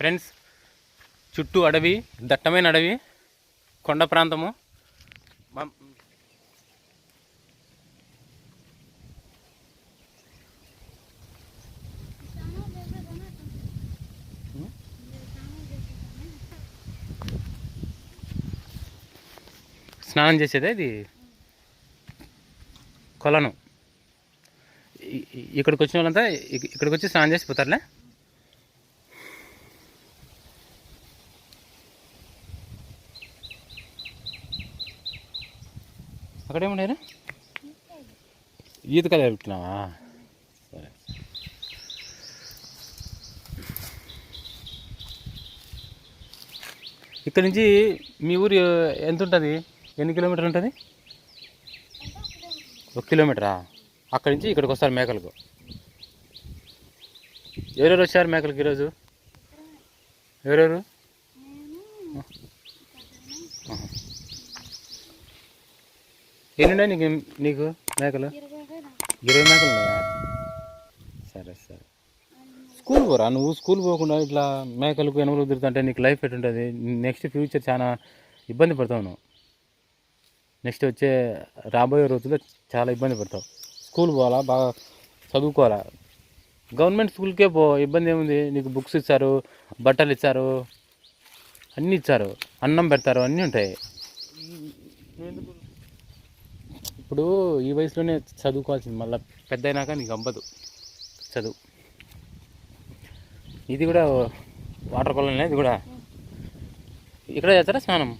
Friends చుట్టూ అడవి దట్టమైన అడవి కొండ ప్రాంతము. స్నానం చేసేదే ఇది? కొలను. ఇక్కడికి వచ్చిన వాళ్ళంతా ఇక్కడికి వచ్చి స్నానం చేసి పోతారులే? అక్కడేముండేరా ఈతకాయలు పెట్టుకున్నావా సరే. ఇక్కడ నుంచి మీ ఊరు ఎంత ఉంటుంది? ఎన్ని కిలోమీటర్లు ఉంటుంది? ఒక కిలోమీటరా? అక్కడి నుంచి ఇక్కడికి వస్తారు మేకలకు. ఎవరెవరు వచ్చారు మేకలకు ఈరోజు? ఎవరెవరు? ఆహా. ఎన్ని ఉన్నాయి నీకు నీకు మేకలు ఇరవై మేకలు ఉన్నాయా సరే సరే స్కూల్ పోరా నువ్వు స్కూల్ పోకుండా ఇట్లా మేకలకు ఎనుగులు కుదురుతుంటే నీకు లైఫ్ ఎటుంటుంది నెక్స్ట్ ఫ్యూచర్ చాలా ఇబ్బంది పడతావు నువ్వు నెక్స్ట్ వచ్చే రాబోయే రోజుల్లో చాలా ఇబ్బంది పడతావు స్కూల్ పోవాలా బాగా చదువుకోవాలా గవర్నమెంట్ స్కూల్కే పో ఇబ్బంది ఏముంది నీకు బుక్స్ ఇచ్చారు బట్టలు ఇచ్చారు అన్నీ ఇచ్చారు అన్నం పెడతారు అన్నీ ఉంటాయి ఇప్పుడు ఈ వయసులోనే చదువుకోవాల్సింది. మళ్ళీ పెద్ద అయినాక నీకు అవ్వదు. చదువు. ఇది కూడా వాటర్ కొలనే ఇది కూడా. ఇక్కడ చేస్తారా స్నానం?